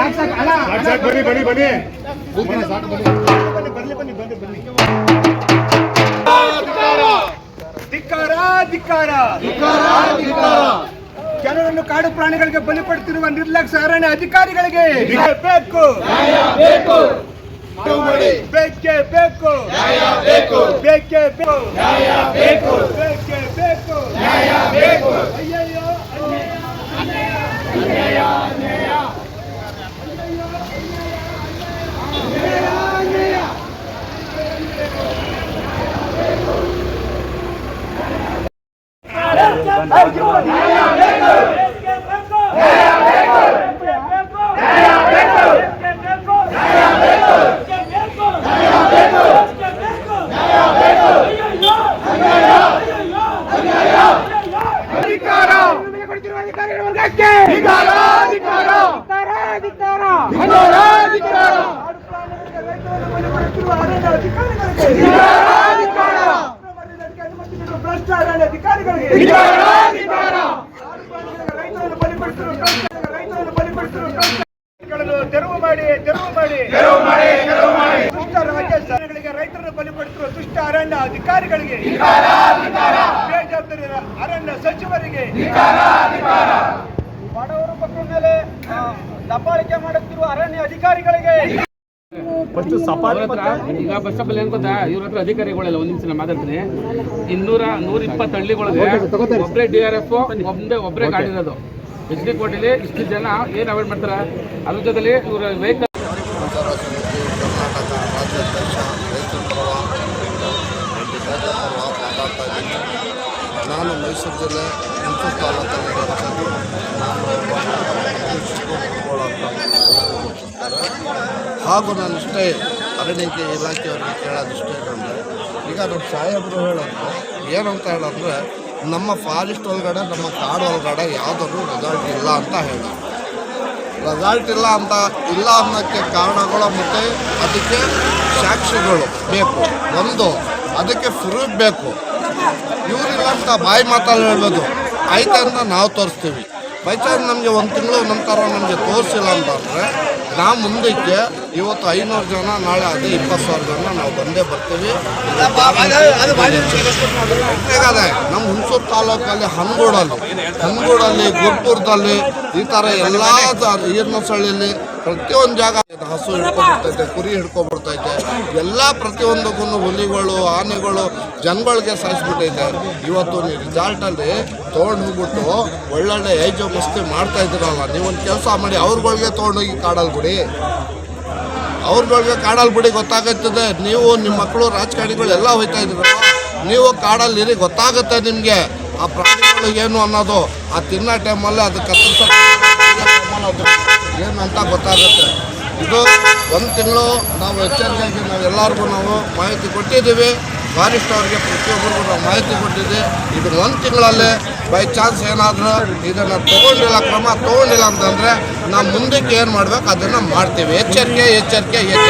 ಸಾಕು ಸಾಕು ಅಲ್ಲ ಸಾಕು ಸಾಕು ಬನ್ನಿ ಬನ್ನಿ ಬನ್ನಿ. ಬನ್ನಿ ಬನ್ನಿ. ಬನ್ನಿ ಬನ್ನಿ ಬನ್ನಿ ಧಿಕ್ಕಾರ ಧಿಕ್ಕಾರ ಜನರನ್ನು ಕಾಡು ಪ್ರಾಣಿಗಳಿಗೆ ಬಲಿ ಪಡ್ತಿರುವ ನಿರ್ಲಕ್ಷ್ಯ ಅರಣ್ಯ ಅಧಿಕಾರಿಗಳಿಗೆ ಬೇಕು. ಬೇಕೇ. ಬೇಕು ಬೇಕೇ. ಬೇಕು. ಬೇಕೇ ಬೇಕು. 哎呀，哎呦，呀，ತೆರವು ಮಾಡಿ ತೆರವು ಮಾಡಿ. ದುಷ್ಟ ರಾಜ್ಯಗಳಿಗೆ ರೈತರನ್ನು ಬಲಿಪಡಿಸುವ ದುಷ್ಟ ಅರಣ್ಯ ಅಧಿಕಾರಿಗಳಿಗೆ. ಬೇಜವಾಬ್ದಾರಿ ಅರಣ್ಯ ಸಚಿವರಿಗೆ. ಬಡವರ ಆ, ದಬ್ಬಾಳಿಕೆ ಮಾಡುತ್ತಿರುವ ಅರಣ್ಯ ಅಧಿಕಾರಿಗಳಿಗೆ. ಅವ್ರ ಹತ್ರ ಈಗ ಬಸ್ ಸ್ಟಾಪ್ ಅಲ್ಲಿ ಏನ್ ಗೊತ್ತಾ? ಇವ್ರ ಹತ್ರ ಅಧಿಕಾರಿಗಳೆಲ್ಲ ಒಂದ್ ನಿಮಿಷ ಮಾತಾಡ್ತೀನಿ. ಇನ್ನೂರ ನೂರ ಇಪ್ಪತ್ತು ಹಳ್ಳಿಗಳಿಗೆ ಒಬ್ಬರೇ ಡಿ ಆರ್ ಎಫ್ ಒಂದೇ ಒಬ್ಬರೇ ಗಾಡಿ ಇರೋದು. ಎಚ್ ಕೋಟಿಲಿ ಇಷ್ಟು ಜನ ಏನು ಅವಾಯ್ಡ್ ಮಾಡ್ತಾರೆ ಅದ್ರ ಜೊತೆಲಿ ಇವರು ವೆಹಿಕಲ್ ನಾನು ಮೈಸೂರು ಜಿಲ್ಲೆ ತಾಲೂಕಲ್ಲಿರುವಂಥದ್ದು ನಾನು ಹಾಗೂ ನಾನು ಇಷ್ಟೇ ಅರಣ್ಯಕ್ಕೆ ಇಲಾಖೆಯವರಿಗೆ ಕೇಳೋದಿಷ್ಟೇ ಅಂದರೆ ಈಗ ನಮ್ಮ ಸಾಹೇಬರು ಹೇಳೋದು ಅಂತ ಹೇಳಂದ್ರೆ ನಮ್ಮ ಫಾರೆಸ್ಟ್ ಒಳಗಡೆ, ನಮ್ಮ ಕಾಡು ಒಳಗಡೆ ಯಾವುದಾದ್ರೂ ರೆಸಾರ್ಟ್ ಇಲ್ಲ ಅಂತ ಹೇಳೋದು ರೆಸಾಲ್ಟ್ ಇಲ್ಲ ಅಂತ ಇಲ್ಲ ಅನ್ನೋಕ್ಕೆ ಕಾರಣಗಳು ಮತ್ತು ಅದಕ್ಕೆ ಸಾಕ್ಷಿಗಳು ಬೇಕು. ಒಂದು, ಅದಕ್ಕೆ ಪ್ರೂಫ್ ಬೇಕು. ಇವರಿಲ್ಲ ಬಾಯಿ ಮಾತಲ್ಲಿ ಹೇಳ್ಬೋದು ನಾವು ತೋರಿಸ್ತೀವಿ. ಬೈ ಚಾನ್ಸ್ ನಮಗೆ ಒಂದು ತಿಂಗಳು ನಂತರ ನಮಗೆ ತೋರಿಸಿಲ್ಲ ಅಂತಂದರೆ ನಾವು ಮುಂದಕ್ಕೆ ಇವತ್ತು ಐನೂರು ಜನ ನಾಳೆ ಅದೇ ಇಪ್ಪತ್ತು ಸಾವಿರ ಜನ ನಾವು ಬಂದೇ ಬರ್ತೀವಿ. ಹೇಗಾದ್ರೆ ನಮ್ಮ ಹುಣಸೂರು ತಾಲೂಕಲ್ಲಿ ಹನ್ಗೋಡಲ್ಲಿ ಹನ್ಗೋಡಲ್ಲಿ ಗುರ್ಪುರದಲ್ಲಿ ಈ ಥರ ಎಲ್ಲ ಈರ್ನಸಳ್ಳಿಯಲ್ಲಿ ಪ್ರತಿಯೊಂದು ಜಾಗ ಹಸು ಹಿಡ್ಕೊಂಡ್ಬಿಡ್ತೈತೆ, ಕುರಿ ಹಿಡ್ಕೊಂಡ್ಬಿಡ್ತೈತೆ. ಎಲ್ಲ ಪ್ರತಿಯೊಂದಕ್ಕೂ ಹುಲಿಗಳು, ಆನೆಗಳು ಜನಗಳಿಗೆ ಸಾಯಿಸ್ಬಿಟ್ಟೈತೆ. ಇವತ್ತು ನೀವು ರಿಸಾಲ್ಟಲ್ಲಿ ತೊಗೊಂಡು ಹೋಗ್ಬಿಟ್ಟು ಒಳ್ಳೊಳ್ಳೆ ಏಜು ಮಸ್ತಿ ಮಾಡ್ತಾ ಇದ್ದೀರಲ್ಲ, ನೀವೊಂದು ಕೆಲಸ ಮಾಡಿ ಅವ್ರಗಳಿಗೆ ತೊಗೊಂಡೋಗಿ ಕಾಡಲ್ಲಿ ಬಿಡಿ. ಅವ್ರಗಳಿಗೆ ಕಾಡಲ್ಲಿ ಬಿಡಿ, ಗೊತ್ತಾಗುತ್ತದೆ. ನೀವು ನಿಮ್ಮ ಮಕ್ಕಳು ರಾಜಕಾರಣಿಗಳು ಎಲ್ಲ ಹೋಯ್ತಾ ಇದ್ದೀರಲ್ಲ ನೀವು ಕಾಡಲ್ಲಿರಿ ಗೊತ್ತಾಗುತ್ತೆ ನಿಮಗೆ. ಆ ಪ್ರಾಣಿಗಳು ಏನು ಅನ್ನೋದು, ಆ ತಿನ್ನೋ ಟೈಮಲ್ಲಿ ಅದು ಕತ್ತರಿಸೋ ಏನು ಅಂತ ಗೊತ್ತಾಗುತ್ತೆ. ಇದು ಒಂದು ತಿಂಗಳು ನಾವು ಎಚ್ಚರಿಕೆಯಾಗಿ ನಾವು ಎಲ್ಲರಿಗೂ ನಾವು ಮಾಹಿತಿ ಕೊಟ್ಟಿದ್ದೀವಿ. ಫಾರೆಸ್ಟ್ ಅವ್ರಿಗೆ ಪ್ರತಿಯೊಬ್ಬರಿಗೂ ನಾವು ಮಾಹಿತಿ ಕೊಟ್ಟಿದ್ದೆ ಇದು ಒಂದು ತಿಂಗಳಲ್ಲೇ ಬೈ ಚಾನ್ಸ್ ಏನಾದರೂ ಇದನ್ನು ತೊಗೊಂಡಿಲ್ಲ, ಕ್ರಮ ತೊಗೊಂಡಿಲ್ಲ ಅಂತಂದರೆ ನಾವು ಮುಂದಕ್ಕೆ ಏನು ಮಾಡ್ಬೇಕು? ಅದನ್ನು ಮಾಡ್ತೀವಿ. ಎಚ್ಚರಿಕೆ ಎಚ್ಚರಿಕೆ ಎಚ್ಚರಿಕೆ.